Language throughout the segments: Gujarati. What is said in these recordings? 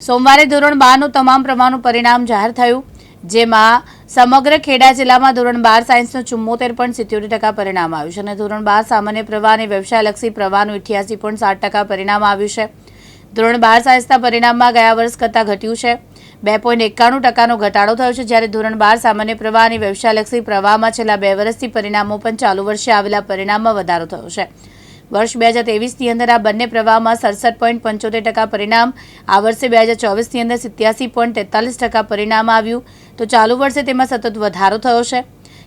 સોમવારે ધોરણ બારનું તમામ પ્રમાણનું પરિણામ જાહેર થયું, જેમાં સમગ્ર ખેડા જિલ્લામાં ધોરણ બાર સાયન્સનું ચુમ્મોતેર પોઈન્ટ સિત્યોતેર ટકા પરિણામ આવ્યું છે અને ધોરણ બાર સામાન્ય પ્રવાહ અને વ્યવસાયલક્ષી પ્રવાહનું ઇઠ્યાસી પોઈન્ટ સાત ટકા પરિણામ આવ્યું છે. ધોરણ બાર સાયન્સના પરિણામમાં ગયા વર્ષ કરતાં ઘટ્યું છે. બે પોઈન્ટ એકાણું ટકાનો ઘટાડો થયો છે, જ્યારે ધોરણ બાર સામાન્ય પ્રવાહ અને વ્યવસાયલક્ષી પ્રવાહમાં છેલ્લા બે વર્ષથી પરિણામો પણ ચાલુ વર્ષે આવેલા પરિણામમાં વધારો થયો છે. વર્ષ બે હજાર ત્રેવીસની અંદર આ બંને પ્રવાહમાં સડસઠ પોઈન્ટ પંચોતેર ટકા પરિણામ, આ વર્ષે બે હજાર ચોવીસની અંદર સિત્યાસી પોઈન્ટ તેતાલીસ ટકા પરિણામ આવ્યું. તો ચાલુ વર્ષે તેમાં સતત વધારો થયો છે.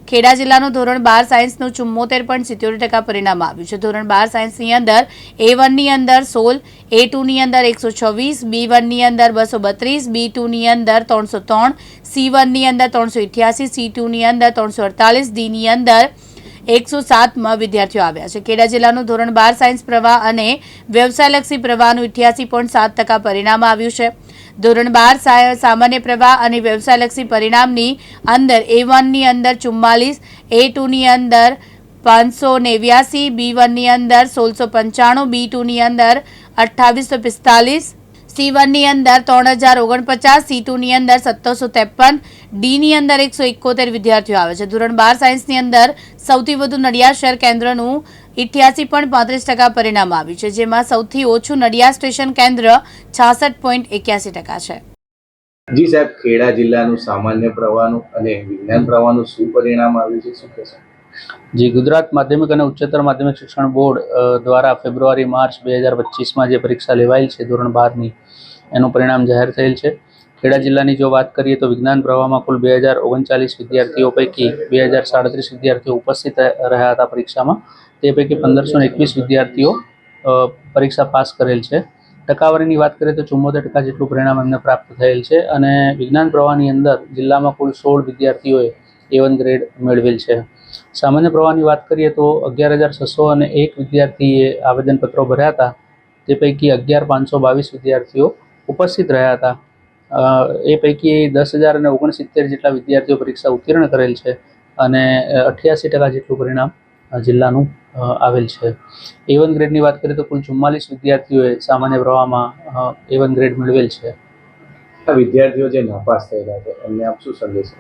ખેડા જિલ્લાનું ધોરણ બાર સાયન્સનું ચુમ્મોતેર પોઈન્ટ સિત્યોતેર ટકા પરિણામ આવ્યું છે. ધોરણ બાર સાયન્સની અંદર એ વનની અંદર સોળ એ ટુની અંદર એકસો છવ્વીસ બી વનની અંદર બસો બત્રીસ બી ટુની અંદર ત્રણસો ત્રણ સી વનની અંદર ત્રણસો ઇઠ્યાસી સી ટુની અંદર ત્રણસો અડતાલીસ ડીની અંદર એકસો સાતમાં વિદ્યાર્થીઓ આવ્યા છે. ખેડા જિલ્લાનું ધોરણ બાર સાયન્સ પ્રવાહ અને વ્યવસાયલક્ષી પ્રવાહનું ઇઠ્યાસી પોઈન્ટ સાત ટકા પરિણામ આવ્યું છે. ધોરણ બાર સામાન્ય પ્રવાહ અને વ્યવસાયલક્ષી પરિણામની અંદર એ વનની અંદર ચુમ્માલીસ એ ટુની અંદર પાંચસો નેવ્યાસી બી વનની અંદર સોળસો પંચાણું બી ટુની અંદર અઠ્ઠાવીસો પિસ્તાલીસ સી વનની અંદર ત્રણ હજાર ઓગણપચાસ, સી ટુની અંદર સત્તરસો ત્રેપન, ડીની અંદર એકસો એકોતેર વિદ્યાર્થીઓ આવે છે. ધોરણ બાર સાયન્સની અંદર સૌથી વધુ નડિયાદ શહેર કેન્દ્રનું ઇઠ્યાસી પોઈન્ટ પાંત્રીસ ટકા પરિણામ આવ્યું છે, જેમાં સૌથી ઓછું નડિયાદ સ્ટેશન કેન્દ્ર છાસઠ પોઈન્ટ એક્યાસી ટકા છે. જી સાહેબ, ખેડા જિલ્લાનું સામાન્ય પ્રવાહનું અને વિજ્ઞાન પ્રવાહનું શું પરિણામ આવ્યું છે? શું કહેશો? જી ગુજરાત માધ્યમિક અને ઉચ્ચતર માધ્યમિક શિક્ષણ બોર્ડ દ્વારા ફેબ્રુઆરી, માર્ચ બે હજાર પચીસમાં જે પરીક્ષા લેવાયેલ છે ધોરણ બારની, એનું પરિણામ જાહેર થયેલ છે. ખેડા જિલ્લાની જો વાત કરીએ તો વિજ્ઞાન પ્રવાહમાં કુલ બે હજાર ઓગણચાલીસ વિદ્યાર્થીઓ પૈકી બે હજાર સાડત્રીસ વિદ્યાર્થીઓ ઉપસ્થિત રહ્યા હતા પરીક્ષામાં. તે પૈકી પંદરસો એકવીસ વિદ્યાર્થીઓ પરીક્ષા પાસ કરેલ છે. ટકાવારીની વાત કરીએ તો ચુમ્મોતેર ટકા જેટલું પરિણામ એમને પ્રાપ્ત થયેલ છે અને વિજ્ઞાન પ્રવાહની અંદર જિલ્લામાં કુલ સોળ વિદ્યાર્થીઓએ એ વન ગ્રેડ મેળવેલ છે. સામાન્ય પ્રવાહની વાત કરીએ તો અગિયાર હજાર છસો અને એક વિદ્યાર્થીએ આવેદનપત્રો ભર્યા હતા. તે પૈકી અગિયાર પાંચસો બાવીસ વિદ્યાર્થીઓ ઉપસ્થિત રહ્યા હતા. એ પૈકી દસ હજાર અને ઓગણસિત્તેર જેટલા વિદ્યાર્થીઓ પરીક્ષા ઉત્તીર્ણ કરેલ છે અને અઠ્યાસી ટકા જેટલું પરિણામ જિલ્લાનું આવેલ છે. એ વન ગ્રેડની વાત કરીએ તો કુલ ચુમ્માલીસ વિદ્યાર્થીઓએ સામાન્ય પ્રવાહમાં એ વન ગ્રેડ મેળવેલ છે. વિદ્યાર્થીઓ જે નાપાસ થયેલા છે, એમને આપ શું સંદેશ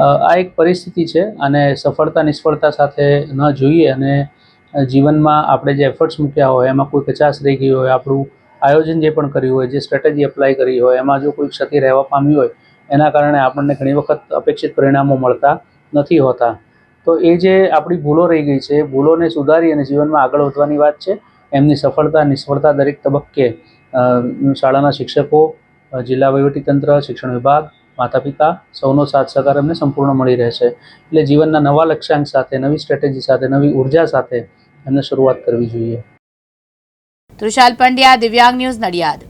આ એક પરિસ્થિતિ છે અને સફળતા નિષ્ફળતા સાથે ન જોઈએ અને જીવનમાં આપણે જે એફર્ટ્સ મૂક્યા હોય, એમાં કોઈ કચાશ રહી ગઈ હોય, આપણું આયોજન જે પણ કર્યું હોય, જે સ્ટ્રેટેજી એપ્લાય કરી હોય, એમાં જો કોઈ ક્ષતિ રહેવા પામી હોય, એના કારણે આપણને ઘણી વખત અપેક્ષિત પરિણામો મળતા નથી હોતા. તો એ જે આપણી ભૂલો રહી ગઈ છે ભૂલોને સુધારી અને જીવનમાં આગળ વધવાની વાત છે. એમની સફળતા નિષ્ફળતા દરેક તબક્કે શાળાના શિક્ષકો જિલ્લા વહીવટીતંત્ર, શિક્ષણ વિભાગ માતા પિતા સૌનો સાથ સહકાર એમને સંપૂર્ણ મળી રહેશે. એટલે જીવનના નવા લક્ષ્યાંક સાથે, નવી સ્ટ્રેટેજી સાથે, નવી ઊર્જા સાથે એમને શરૂઆત કરવી જોઈએ. તૃષાલ પંડ્યા, દિવ્યાંગ ન્યૂઝ નડિયાદ.